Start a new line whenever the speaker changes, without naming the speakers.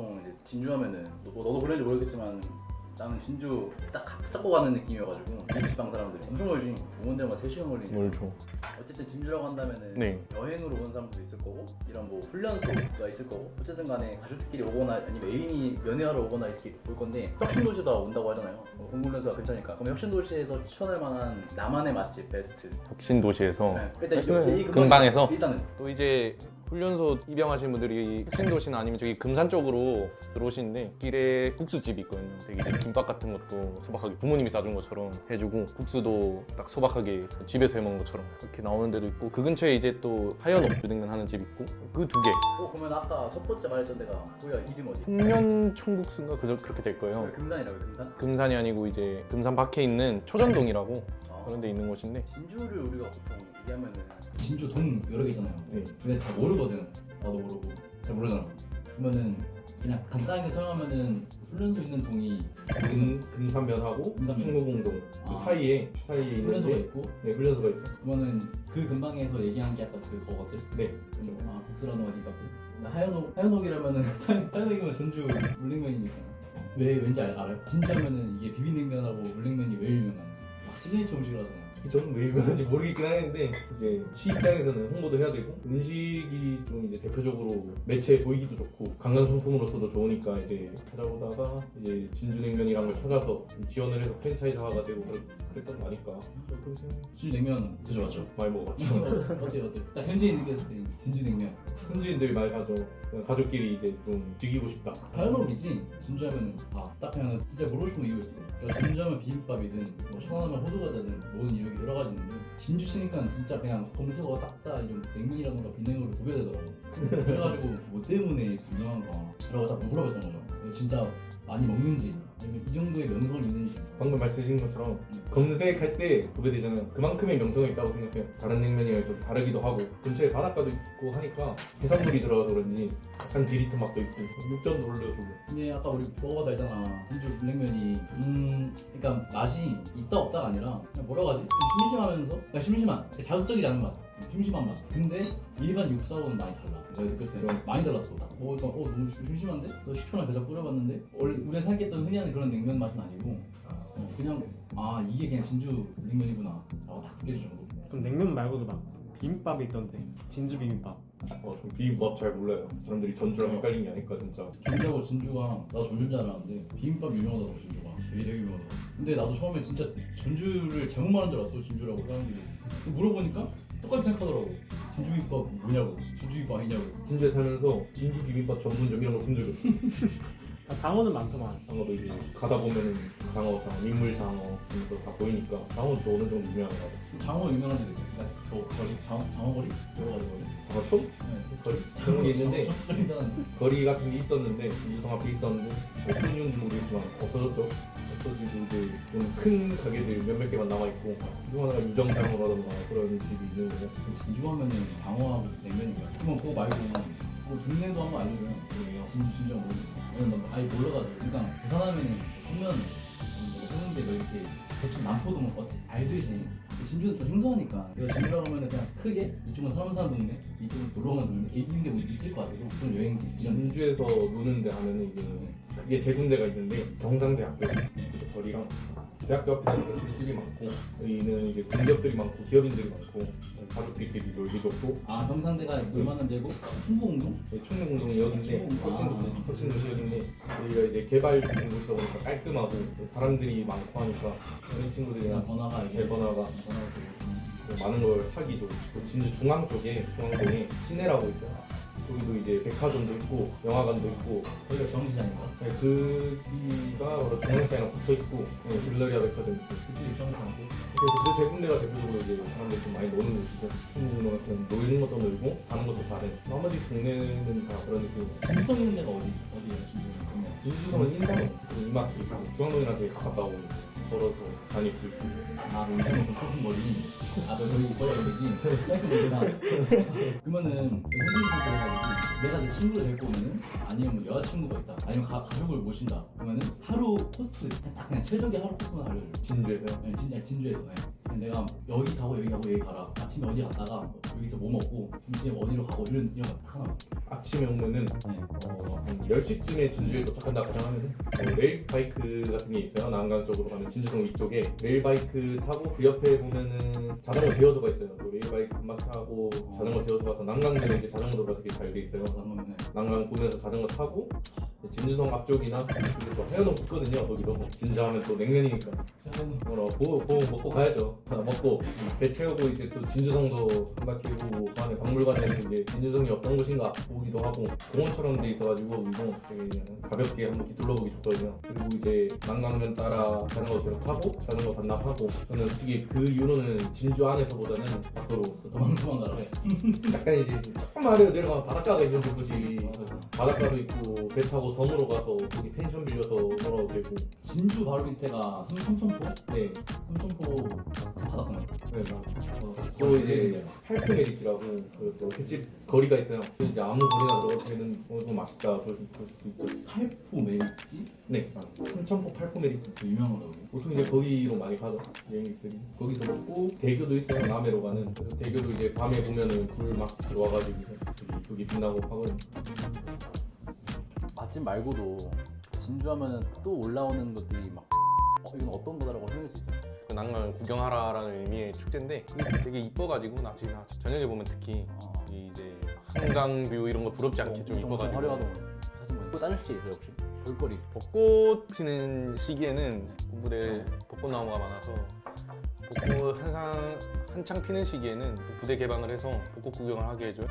보통 이제 진주 하면은 너, 뭐 너도 그런지 모르겠지만 나는 진주 딱 잡고 가는 느낌이어가지고 이 지방 사람들이 엄청 멀지. 오는 데만 3시간 걸리니까.
멀죠.
어쨌든 진주라고 한다면은
네.
여행으로 온 사람도 있을 거고 이런 뭐 훈련소가 있을 거고 어쨌든 간에 가족들끼리 오거나 아니면 애인이 연애하러 오거나 이렇게 올 건데 혁신도시가 온다고 하잖아요. 어, 공군련소가 괜찮으니까. 그럼 혁신도시에서 추천할 만한 나만의 맛집 베스트.
혁신 도시에서?
네, 일단 이-
일단은
이 근방에-
근방에서?
일단은.
또 이제 훈련소 입양하신 분들이 혁신도시나 아니면 저기 금산 쪽으로 들어오시는데 길에 국수집이 있거든요. 되게 이제 김밥 같은 것도 소박하게 부모님이 싸준 것처럼 해주고 국수도 딱 소박하게 집에서 해 먹는 것처럼 이렇게 나오는 데도 있고 그 근처에 이제 또 하연옥 주냉면 하는 집 있고 그 두 개.
어 그러면 아까 첫 번째 말했던 데가 뭐야 이름 어디?
풍년 청국수인가 그저 그렇게 될 거예요.
금산이라고 금산?
금산이 아니고 이제 금산 밖에 있는 초전동이라고
아.
그런 데 있는 곳인데
진주를 우리가 보통 얘기하면은 진주 동 여러 개 있잖아요.
네.
근데 잘 모르거든. 나도 모르고 잘 모르잖아. 그러면은 그냥 간단하게 설명하면은 훈련소 있는 동이
금, 금산면하고
금산면.
충무공동 그
아.
사이에 사이에
훈련소가 있고
네 훈련소가 있죠.
그러면은 그 근방에서 얘기한 게 아까 그 거거든.
네.
그죠? 아 복수라는 어디가 하얀옥 하얀옥이라면은 하얀옥이면 전주 물냉면이니까. 왜 왠지 알, 알아요? 진짜면은 이게 비빔냉면하고 물냉면이 왜 유명한지 막 시그니처 음식이라잖아요.
저는 왜 유명한지 모르겠긴 하는데 이제 시 입장에서는 홍보도 해야 되고 음식이 좀 이제 대표적으로 매체에 보이기도 좋고 관광 상품으로서도 좋으니까 이제 찾아보다가 이제 진주냉면이란 걸 찾아서 지원을 해서 프랜차이즈화가 되고 그랬- 그랬던 거 아닐까 그렇게 생각-
진주 냉면 드셔봤죠?
많이 먹어봤죠.
어때 어때? 딱 현지인 느꼈을 때 진주 냉면.
현지인들이 많이 가죠. 가족끼리 이제 좀 즐기고 싶다.
하연옥이지 진주하면 아딱 그냥 진짜 모르고 싶은 이유가 있어 그러니까 진주하면 비빔밥이든 뭐 천안하면 호두과자든 뭐든 이렇게 여러 가지 있는데 진주 치니까 진짜 그냥 검색어가 싹다 이런 냉면이라던가 비냉면으로 도배되더라고 그래가지고 뭐 때문에 유명한가 라고 다 물어봤던 거죠 진짜 많이 먹는지 아니면 이 정도의 명성이 있는지.
방금 말씀드린 것처럼 검색할 때 보게 되잖아요. 그만큼의 명성이 있다고 생각해요. 다른 냉면이랑 좀 다르기도 하고. 근처에 바닷가도 있고 하니까 해산물이 들어가서 그런지 약간 디리트 맛도 있고. 육전도 올려주고.
근데 아까 우리 먹어봐서 알잖아. 진주 물냉면이 음 그러니까 맛이 있다 없다가 아니라 그냥 뭐라고 하지? 좀 심심하면서? 그러니까 심심한 자극적이지 않은 맛 심심한 맛. 근데 일반 육수하고는 많이 달라. 내가 느꼈을 때 많이 달랐어. 딱 먹으니까 어 너무 심- 심심한데? 너 식초랑 겨자 뿌려봤는데? 원래 우리가 생각했던 흔히 하는 그런 냉면 맛은 아니고 어, 그냥 아 이게 그냥 진주 냉면이구나. 라고 딱 느껴질 정도.
그럼 냉면 말고도 막 비빔밥이 있던데. 진주 비빔밥.
어, 좀 비빔밥 잘 몰라요. 사람들이 전주랑 헷갈린 게 아닐까 진짜.
전주하고 진주가 나도 전주인 줄 알았는데 비빔밥 유명하다고 진주가. 되게 되게 유명하다고. 근데 나도 처음에 진짜 전주를 잘못 말한 줄 알았어 진주라고 사람들이. 물어보니까 똑같이 생각하더라고 진주 비빔밥 뭐냐고 진주 비빔밥 아니냐고
진주에 살면서 진주 비빔밥 전문점 이런 거본 적이 없어요.
아, 장어는 많더만
장어도 이제 가다 보면은 장어, 장어, 민물 장어 이런 거다 보이니까 장어도 또 어느 정도 유명한 거 같아요.
장어 유명한 데도 있어 그러니까 저 거리 장어, 장어 거리 여러 가지 거리
장어촌?
네.
거리? 그런 게 있는데
좀 이상한
거리 같은 게 있었는데 진주 성 앞에 있었는데 어떤 이유인지 모르겠지만 없어졌죠. 없어지고 이제 좀큰 가게들 몇몇 개만 남아 있고 그중 하나가 유정장어라던가 그런 집이 있는 거예요.
진주 하면은 장어하고 냉면인가 그럼 그거 말고 뭐 동네도 한번 알려줘요.
그러게요.
진주 진짜 왜냐면 나 아예 몰라가지고. 일단 부산하면은 성면 뭐 해운대 뭐 이렇게 대충 남포도 뭐 어째- 알듯이 진주는 좀 생소하니까 내가 진주라고 하면은 그냥 크게 이쪽은 사람 사는 동네 이쪽은 놀러 가는 동네 이런 게뭐 있을 것 같아서 그런 여행지. 이런
진주에서 노는데 하면은 이제 그게 세 군데가 있는데 경상대학교 그 거리랑 대학교 앞에 있는 술집이 많고 여기는 이제 공기업들이 많고 기업인들이 많고 가족들끼리 놀기 좋고.
아 경상대가 얼마나 되고? 충북운동?
네, 충무공동이 여기인데 혁신도시 혁신도시 여기인데 여기가 이제 개발 중인 곳이다 보니까 깔끔하고 사람들이 많고 하니까 어린 친구들이랑
번화가 이게
대번화가
번화가 되고.
많은 걸 하기 좋고 또 진주 중앙 쪽에 중앙동에 시내라고 있어요. 거기도 이제 백화점도 있고 영화관도 있고.
거기가 중앙시장인가?
네, 거기가 바로 중앙시장이랑 붙어 있고 네, 빌러리아 백화점 있고.
그쪽이 중앙시장이고.
그래서 그 세 군데가 대표적으로 이제 사람들이 좀 많이 노는 곳이고 충분히 같은 노는 것도 놀고 사는 것도 사는 나머지 동네는 다 그런 느낌
진성 있는 데가 어디 어디예요? 그러면
진주성은 인삼은 그 이마트 중앙동이랑 되게 가깝다고 걸어서 다닐 수 있고.
아 인생은 좀 커진 거리 아 너 여기 못 가야 되지 짧게 모르나 그러면은 현진 찬스 해가지고 내가 내 친구를 데리고 오면은 아니면 뭐 여자친구가 있다. 아니면 가, 가족을 모신다. 그러면은 하루 코스 딱, 딱 그냥 최적의 하루 코스만 알려줘
진주에서 요
네, 진, 아니, 진주에서 네. 내가 여기 가고 여기 가고 여기 가라 아침에 어디 갔다가 여기서 뭐 먹고 점심에 어디로 가고 이런 이런 거 하나
아침에 오면은
네.
어, 한 10시쯤에 진주에 도착한다 가정하면은 어, 레일 바이크 같은 게 있어요. 남강 쪽으로 가는 진주성 위쪽에 레일 바이크 타고 그 옆에 보면은 자전거 대여소가 있어요. 또 레일 바이크 한 바퀴 타고 자전거 대여소 가서 난강에는 이제 자전거도가 되게 잘 돼 있어요.
한번 네.
난강 보면서 자전거 타고 진주성 앞쪽이나 그리고 또 해안동 붙거든요. 거기도 진주 하면 또 냉면이니까 뭐라 보, 보 먹고 가야죠. 먹고 배 채우고 이제 또 진주성도 한 바퀴 보고 그 안에 박물관에서 이제 진주성이 어떤 곳인가 보기도 하고 공원처럼 돼 있어가지고 이거 되게 가볍게 한 바퀴 둘러보기 좋거든요. 그리고 이제 난강면 따라 자전거 계속 타고 자전거 반납하고 저는 솔직히 그 이유로는 진주 안에서보다는 밖으로
도망 도망 가라
약간 이제 조금 아래로 내려가면 바닷가가 있는 곳이 바닷가도 있고 배 타고 섬으로 가서 거기 펜션 빌려서 놀아도 되고
진주 바로 밑에가 삼- 삼천포?
네,
삼천포 바닷가
네, 어, 또 이제 팔프 메리티라고 그또 횟집 거리가 있어요. 이제 아무 거리나 들어가도 되는 어, 너무 맛있다 그럴 수 수도 있죠.
팔포 메리지?
네, 삼천포 팔프 메리티.
그 유명하다고
보통 이제 거기로 많이 가죠 여행객들이. 거기서 먹고 대교도 있어요 남해로 가는. 그래서 대교도 이제 밤에 보면은 불 막 들어와가지고 되게 이쁘게 빛나고 하거든요.
맛집 말고도 진주하면은 또 올라오는 것들이 막 어, 이건 어떤 거다라고 설명할 수 있어요?
그 난강 구경하라라는 의미의 축제인데 이게 되게 이뻐가지고 나 지금 저녁에 보면 특히
어,
이 이제 한강 뷰 이런 거 부럽지 않게 좀
엄청
이뻐가지고.
화려하던 사진 보니 또 다른 축제 있어요 혹시? 볼거리.
벚꽃 피는 시기에는 부대 벚꽃 나무가 많아서 벚꽃 항상 한창 피는 시기에는 부대 개방을 해서 벚꽃 구경을 하게 해줘요.